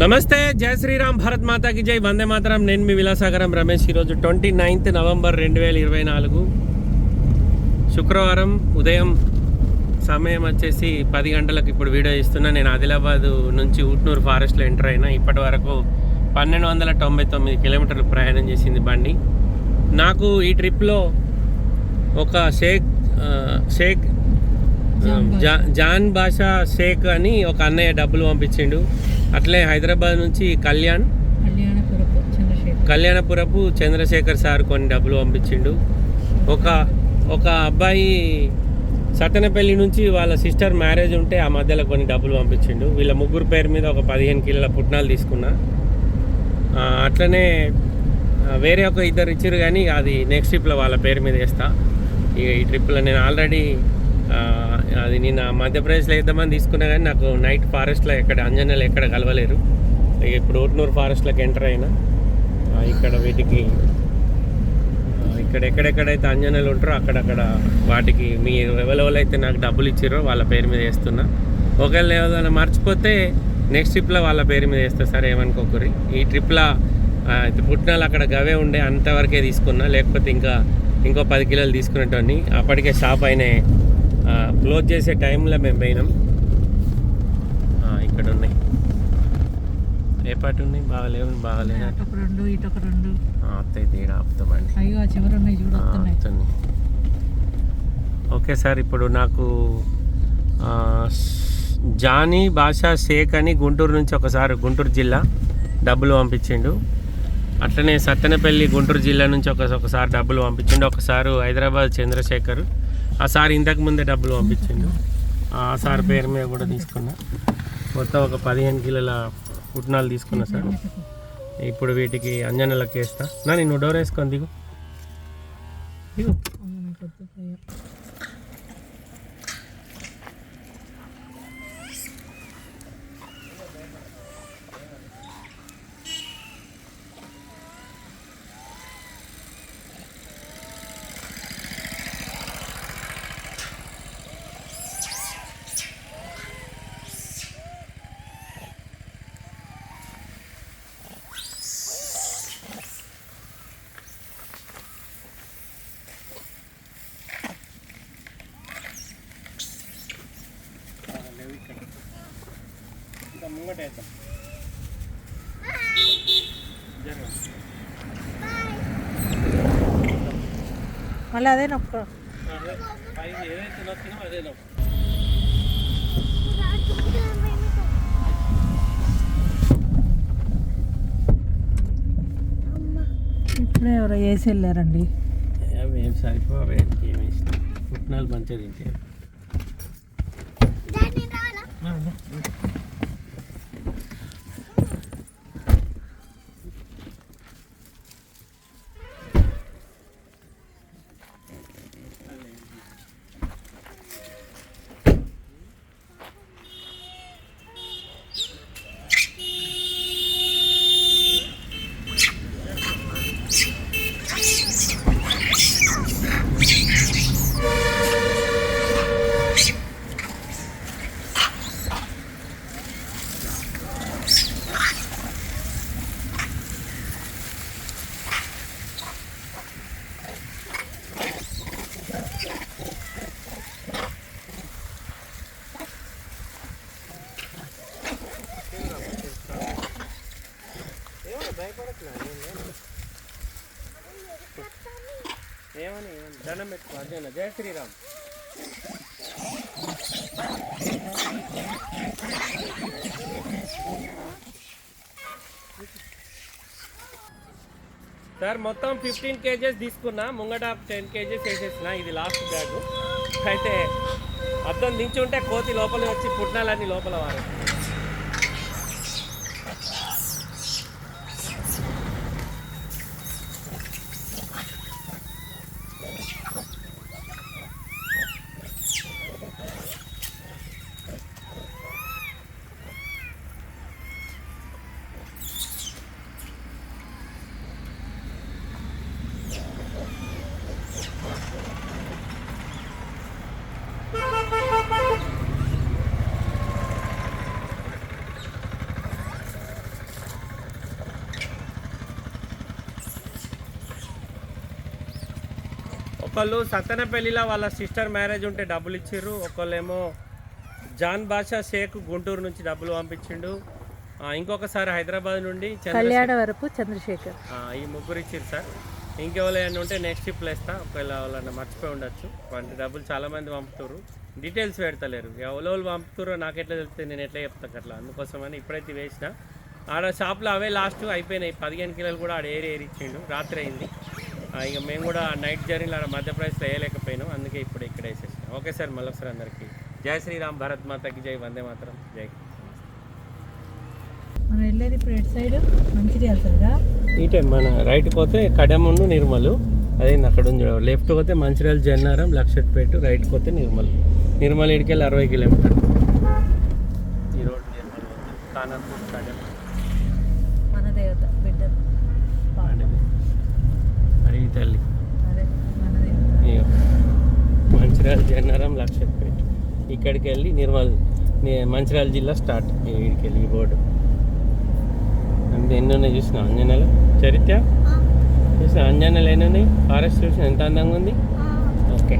నమస్తే జై శ్రీరామ్ భారత్ మాతాకి జై. వందే మాతరం నేను మీ విలాసాగరం రమేష్. ఈరోజు ట్వంటీ నైన్త్ నవంబర్ రెండు వేల ఇరవై నాలుగు. శుక్రవారం ఉదయం సమయం వచ్చేసి పది గంటలకు ఇప్పుడు వీడియో ఇస్తున్నా నేను ఆదిలాబాద్ నుంచి ఊట్నూరు ఫారెస్ట్లో ఎంటర్ అయినా. ఇప్పటి వరకు పన్నెండు వందల తొంభై తొమ్మిది కిలోమీటర్లు ప్రయాణం చేసింది బండి. నాకు ఈ ట్రిప్లో ఒక షేక్ షేక్ జాన్ బాషా షేక్ అని ఒక అన్నయ్య డబ్బులు పంపించిండు. అట్లే హైదరాబాద్ నుంచి కళ్యాణ్. కళ్యాణపురపు చంద్రశేఖర్. సార్ కొన్ని డబ్బులు పంపించిండు. ఒక ఒక అబ్బాయి సత్తెనపల్లి నుంచి వాళ్ళ సిస్టర్ మ్యారేజ్ ఉంటే ఆ మధ్యలో కొన్ని డబ్బులు పంపించిండు. వీళ్ళ ముగ్గురు పేరు మీద ఒక పదిహేను కిలోల పుట్నాలు తీసుకున్నా. అట్లనే వేరే ఒక ఇద్దరు ఇచ్చారు కానీ అది నెక్స్ట్ ట్రిప్లో వాళ్ళ పేరు మీద వేస్తా ఇక ఈ ట్రిప్లో నేను ఆల్రెడీ అది నిన్న మధ్యప్రదేశ్లో వేద్దామని తీసుకున్నా కానీ నాకు నైట్ ఫారెస్ట్లో ఎక్కడ అంజనాలు ఎక్కడ కలవలేరు. ఇప్పుడు ఓట్నూరు ఫారెస్ట్లోకి ఎంటర్ అయినా ఇక్కడ వీటికి ఇక్కడ ఎక్కడెక్కడైతే అంజనాలు ఉంటారో అక్కడక్కడ వాటికి మీరు ఎవరెవరైతే నాకు డబ్బులు ఇచ్చారో వాళ్ళ పేరు మీద వేస్తున్నా. ఒకవేళ ఏదైనా మర్చిపోతే నెక్స్ట్ ట్రిప్లో వాళ్ళ పేరు మీద వేస్తా సరే ఏమనుకోకరి ఈ ట్రిప్లో పుట్టినాలు అక్కడ గవే ఉండే అంతవరకే తీసుకున్నా లేకపోతే ఇంకా ఇంకో పది కిలోలు తీసుకునేటోని అప్పటికే షాప్ అయిన క్లోజ్ చేసే టైంలో మేము పోయినాం. ఇక్కడ ఉన్నాయి ఏ పాటు ఉన్నాయి? బాగాలేవు అటొక రెండు ఇటొక రెండు అత్తయ్య తీడ ఆపుతామండి అయ్యో ఆ చివరి ఉన్నాయి చూడు వస్తున్నాయి. ఓకే సార్ ఇప్పుడు నాకు జానీ బాషా షేక్ అని గుంటూరు నుంచి ఒకసారి గుంటూరు జిల్లా డబ్బులు పంపించిండు. అట్లనే సత్తెనపల్లి గుంటూరు జిల్లా నుంచి ఒక ఒకసారి డబ్బులు పంపించిండు. ఒకసారి హైదరాబాద్ చంద్రశేఖర్ ఆ సార్ ఇంతకు ముందే డబ్బులు పంపించిండు. ఆ సార్ పేరు మీద కూడా తీసుకున్నా. మొత్తం ఒక పదిహేను కిలోల పుట్నాలు తీసుకున్నా సార్. ఇప్పుడు వీటికి అంజనలకి వేస్తా నా నేను డోర్ వేసుకొని దిగు. దిగు. ఇంకా ముంగట వేద్దాం. మళ్ళీ అదే నొక్క ఏదైతే అదే నొక్కు. ఇప్పుడే ఎవరో వేసి వెళ్ళారండి అవి ఏం సరిపోవే ఏమి ఇష్టం పుట్నాలు మంచిగా తింటే ఏమని? దండం పెట్టుకో అర్జున జయ శ్రీరామ్. సార్ మొత్తం ఫిఫ్టీన్ కేజెస్ తీసుకున్నా ముంగట టెన్ కేజెస్ వేసేసిన ఇది లాస్ట్ బ్యాగ్. అయితే అద్దం దించుంటే కోతి లోపల వచ్చి పుట్నాలన్నీ లోపల వారు ఒకళ్ళు సత్తెనపల్లిలో వాళ్ళ సిస్టర్ మ్యారేజ్ ఉంటే డబ్బులు ఇచ్చిర్రు. ఒకళ్ళేమో జాన్ బాషా షేక్ గుంటూరు నుంచి డబ్బులు పంపించిండు. ఇంకొకసారి హైదరాబాద్ నుండి కళ్యాణ వరపు చంద్రశేఖర్. ఈ ముగ్గురు ఇచ్చిర్రు సార్. ఇంకెవరైనా ఉంటే నెక్స్ట్ ట్రిప్లో వేస్తా ఒకవేళ వాళ్ళని మర్చిపోయి ఉండొచ్చు. వాటి డబ్బులు చాలా మంది పంపుతారు డీటెయిల్స్ పెడతలేరు. ఎవరో పంపుతారో నాకు ఎట్లా తెలుస్తుంది? నేను ఎట్లా చెప్తాను అట్లా అందుకోసమని ఇప్పుడైతే వేసిన. ఆడ షాప్లో అవే లాస్ట్ అయిపోయినాయి. పదిహేను కిలోలు కూడా ఆడ ఏరి ఏరి ఇచ్చిండు. రాత్రి అయింది. ఇక మేము కూడా నైట్ జర్నీలో మధ్యప్రదేశ్లో వేయలేకపోయినాం. అందుకే ఇప్పుడు ఇక్కడ వేసేసాం ఓకే సార్ మళ్ళొకసారి అందరికీ జై శ్రీరామ్ భరత్ మాతకి జై వందే మాతరం. జై. మనం వెళ్ళేది ఇప్పుడు ఎటు సైడ్? మంచిర్యాల సైడా ఇటే మన రైట్ పోతే కడెముండు నిర్మలు. అదే అక్కడ ఉంది. లెఫ్ట్ పోతే మంచిర్యాల జన్నారం లక్షట్పేట రైట్ పోతే నిర్మల్. నిర్మల్ ఇడికెళ్ళి అరవై కిలోమీటర్ ఈ రోడ్ నిర్మల్ పోతే ఖానాపూర్ కడెం మన దేవత బిడ్డ తల్లి. మంచిర్యాల జన్నారం లక్షట్పేట ఇక్కడికి వెళ్ళి నిర్మల్ మంచిర్యాల జిల్లా స్టార్ట్. ఇక్కడికి వెళ్ళి ఈ బోర్డు. అంటే ఎన్ని ఉన్నాయి చూసిన అంజనాలు చరిత్ర? చూసిన అంజనాలు ఎన్ని ఉన్నాయి? ఫారెస్ట్ చూసిన ఎంత అందంగా ఉంది? ఓకే.